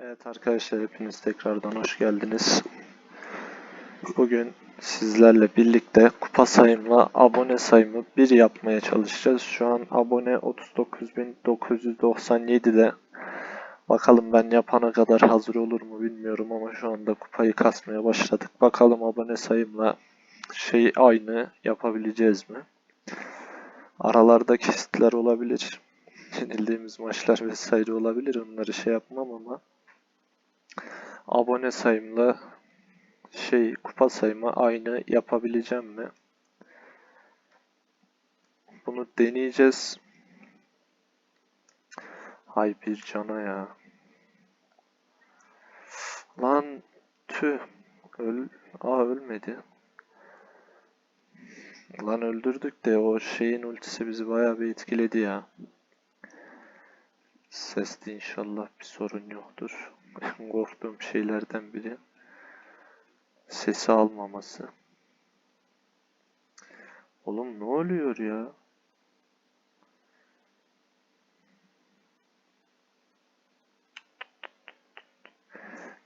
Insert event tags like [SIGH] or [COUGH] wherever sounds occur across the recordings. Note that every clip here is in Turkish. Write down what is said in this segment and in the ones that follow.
Evet arkadaşlar hepiniz tekrardan hoş geldiniz. Bugün sizlerle birlikte kupa sayımla abone sayımı 1 yapmaya çalışacağız. Şu an abone 39.997'de. Bakalım ben yapana kadar hazır olur mu bilmiyorum ama şu anda kupayı kasmaya başladık. Bakalım abone sayımla şey aynı yapabileceğiz mi? Aralarda kesitler olabilir. Yenildiğimiz maçlar vesaire olabilir. Onları şey yapmam ama abone sayımla şey kupa sayımı aynı yapabileceğim mi? Bunu deneyeceğiz. Hay bir cana ya. Lan tüh. Öl Aa ölmedi. Lan öldürdük de o şeyin ultisi bizi bayağı bir etkiledi ya. Seste inşallah bir sorun yoktur. Korktuğum şeylerden biri sesi almaması. Oğlum ne oluyor ya?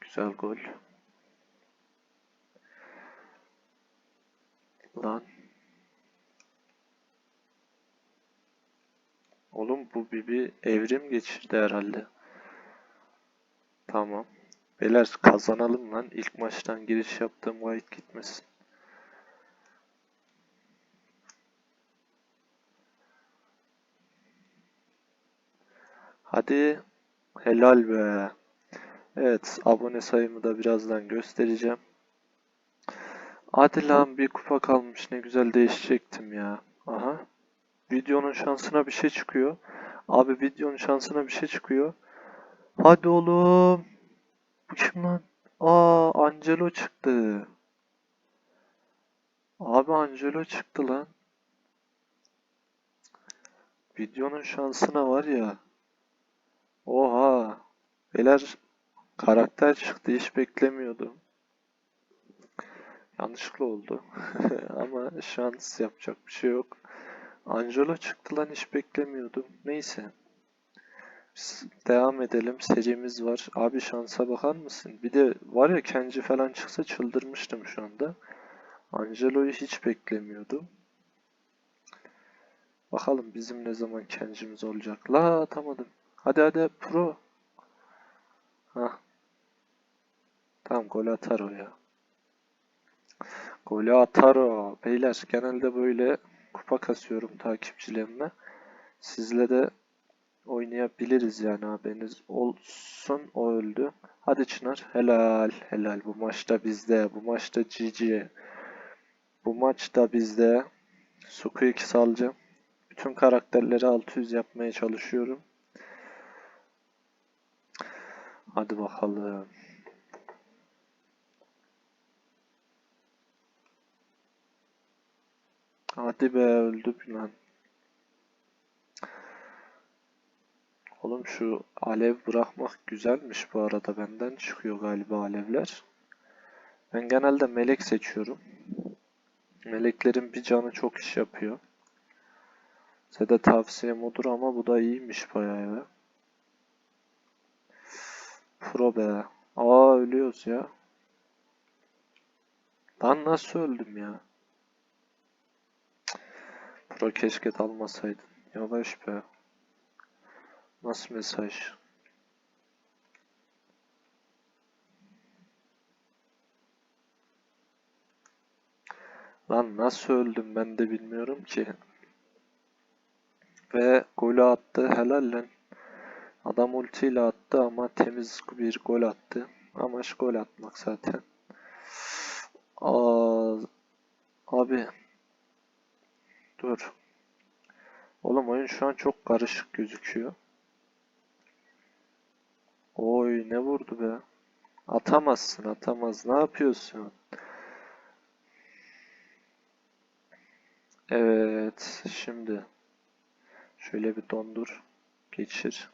Güzel gol. Lan. Oğlum bu bir, bir evrim geçirdi herhalde. Tamam. Beyler kazanalım lan. İlk maçtan giriş yaptığım white gitmesin. Hadi. Helal be. Evet. Abone sayımı da birazdan göstereceğim. Hadi lan bir kupa kalmış. Ne güzel değişecektim ya. Aha. Videonun şansına bir şey çıkıyor. Abi videonun şansına bir şey çıkıyor. Hadi oğlum. Bu kim lan? Aa Angelo çıktı. Abi Angelo çıktı lan. Videonun şansına var ya. Oha. Beyler karakter çıktı hiç beklemiyordum. Yanlışlıkla oldu. [LAUGHS] Ama şans yapacak bir şey yok. Angelo çıktı lan hiç beklemiyordum. Neyse. Biz devam edelim. Serimiz var. Abi şansa bakar mısın? Bir de var ya Kenji falan çıksa çıldırmıştım şu anda. Angelo'yu hiç beklemiyordum. Bakalım bizim ne zaman Kenji'miz olacak. La atamadım. Hadi hadi pro. Hah. Tamam gol atar o ya. Golü atar o. Beyler genelde böyle kupa kasıyorum takipçilerime. Sizle de oynayabiliriz yani haberiniz olsun. O öldü. Hadi Çınar. Helal. Helal. Bu maçta bizde. Bu maçta GG. Bu maçta bizde. Suku 2 salacağım. Bütün karakterleri 600 yapmaya çalışıyorum. Hadi bakalım. Hadi be öldüm lan. Oğlum şu alev bırakmak güzelmiş bu arada. Benden çıkıyor galiba alevler. Ben genelde melek seçiyorum. Meleklerin bir canı çok iş yapıyor. Size de tavsiyem odur ama bu da iyiymiş bayağı ya. Pro be. Aa ölüyoruz ya. Lan nasıl öldüm ya? Pro keşke dalmasaydın. Yavaş be. Nasıl mesaj? Lan nasıl öldüm ben de bilmiyorum ki. Ve golü attı. Helal lan. Adam ultiyle attı ama temiz bir gol attı. Amaç gol atmak zaten. Aa, abi. Dur. Oğlum oyun şu an çok karışık gözüküyor. Oy ne vurdu be. Atamazsın atamaz. Ne yapıyorsun? Evet şimdi. Şöyle bir dondur. Geçir.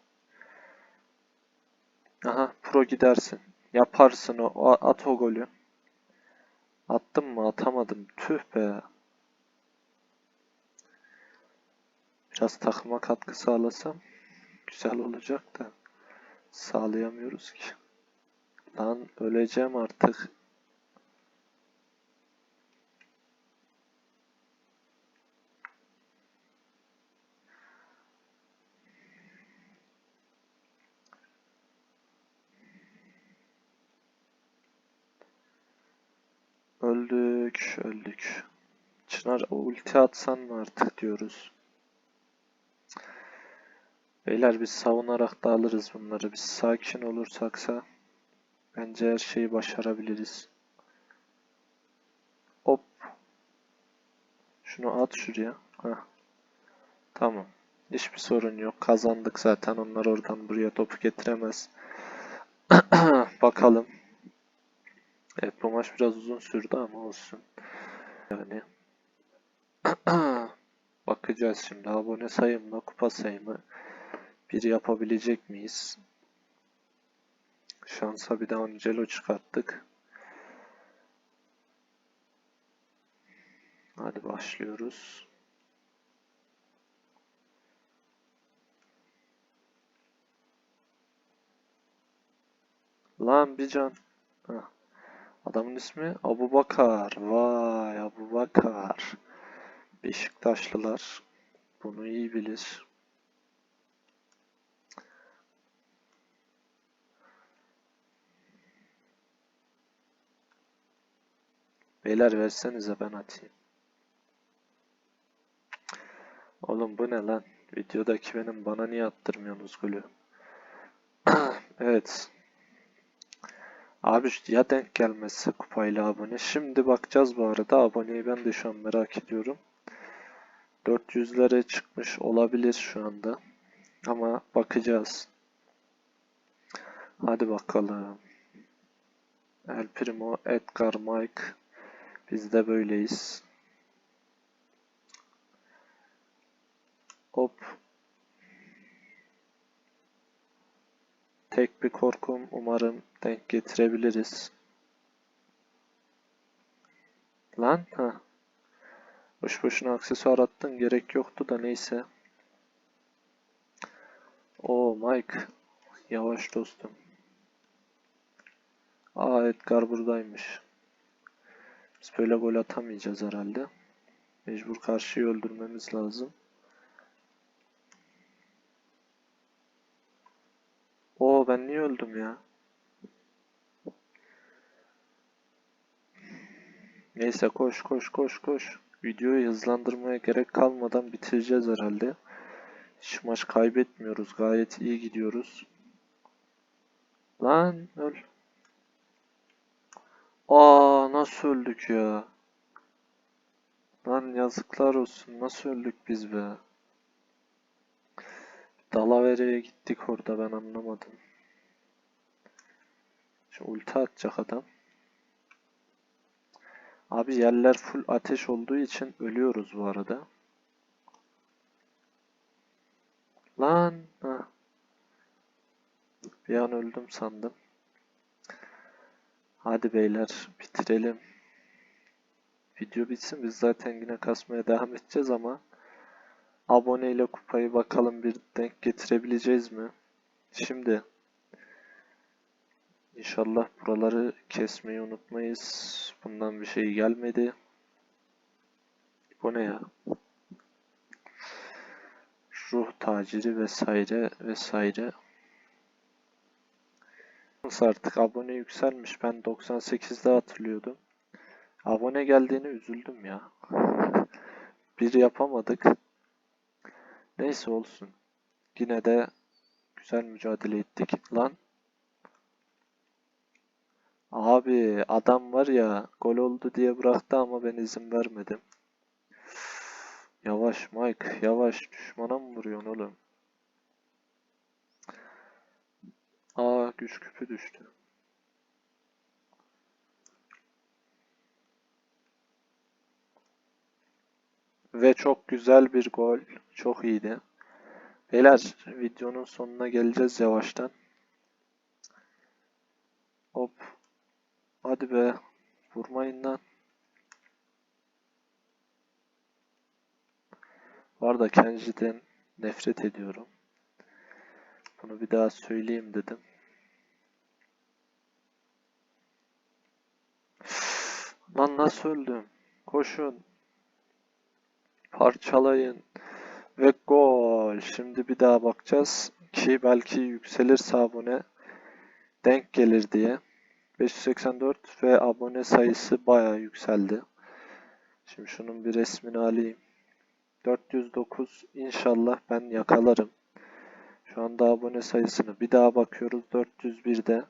Aha pro gidersin. Yaparsın o. At o golü. Attım mı? Atamadım. Tüh be. Biraz takıma katkı sağlasam güzel olacak da sağlayamıyoruz ki. Lan öleceğim artık. Öldük, öldük. Çınar ulti atsan mı artık diyoruz. Beyler biz savunarak da alırız bunları. Biz sakin olursaksa bence her şeyi başarabiliriz. Hop. Şunu at şuraya. Heh. Tamam. Hiçbir sorun yok. Kazandık zaten. Onlar oradan buraya topu getiremez. [CLEARS THROAT] Bakalım. Evet bu maç biraz uzun sürdü ama olsun. Yani. [CLEARS THROAT] Bakacağız şimdi abone sayımla kupa sayımı bir yapabilecek miyiz? Şansa bir de Angelo çıkarttık. Hadi başlıyoruz. Lan bir can. Heh. Adamın ismi Abu Bakar. Vay Abu Bakar. Beşiktaşlılar bunu iyi bilir. Beyler versenize ben atayım. Oğlum bu ne lan? Videodaki benim bana niye attırmıyorsunuz golü? [CLEARS THROAT] evet. Abi ya denk gelmezse kupayla abone. Şimdi bakacağız bu arada. Aboneyi ben de şu an merak ediyorum. 400'lere çıkmış olabilir şu anda. Ama bakacağız. Hadi bakalım. El Primo, Edgar, Mike. Biz de böyleyiz. Hop. Tek bir korkum umarım denk getirebiliriz. Lan ha. Boş boşuna aksesuar attın gerek yoktu da neyse. O Mike. Yavaş dostum. Aa Edgar buradaymış. Biz böyle gol atamayacağız herhalde. Mecbur karşıyı öldürmemiz lazım. Oo ben niye öldüm ya? Neyse koş koş koş koş. Videoyu hızlandırmaya gerek kalmadan bitireceğiz herhalde. Hiç maç kaybetmiyoruz. Gayet iyi gidiyoruz. Lan öl. Aa nasıl öldük ya? Lan yazıklar olsun. Nasıl öldük biz be? Dalavere'ye gittik orada ben anlamadım. Şu ulti atacak adam. Abi yerler full ateş olduğu için ölüyoruz bu arada. Lan. Heh. Bir an öldüm sandım. Hadi beyler bitirelim. Video bitsin biz zaten yine kasmaya devam edeceğiz ama aboneyle kupayı bakalım bir denk getirebileceğiz mi? Şimdi inşallah buraları kesmeyi unutmayız. Bundan bir şey gelmedi. Bu ne ya? Ruh taciri vesaire vesaire. Artık abone yükselmiş. Ben 98'de hatırlıyordum. Abone geldiğini üzüldüm ya. [LAUGHS] Bir yapamadık. Neyse olsun. Yine de güzel mücadele ettik. Lan. Abi adam var ya gol oldu diye bıraktı ama ben izin vermedim. Yavaş Mike yavaş düşmana mı vuruyorsun oğlum? Aa güç küpü düştü. Ve çok güzel bir gol. Çok iyiydi. Beyler videonun sonuna geleceğiz yavaştan. Hop. Hadi be. Vurmayın lan. Bu arada Kenji'den nefret ediyorum. Bunu bir daha söyleyeyim dedim. Nasıl öldüm? Koşun. Parçalayın. Ve gol. Şimdi bir daha bakacağız ki belki yükselirse abone denk gelir diye. 584 ve abone sayısı bayağı yükseldi. Şimdi şunun bir resmini alayım. 409 inşallah ben yakalarım. Şu anda abone sayısını bir daha bakıyoruz. 401'de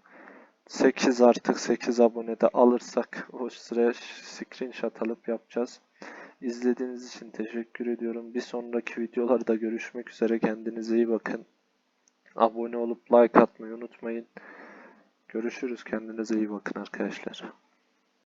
8 artık 8 abonede alırsak o süre screenshot alıp yapacağız. İzlediğiniz için teşekkür ediyorum. Bir sonraki videolarda görüşmek üzere. Kendinize iyi bakın. Abone olup like atmayı unutmayın. Görüşürüz. Kendinize iyi bakın arkadaşlar.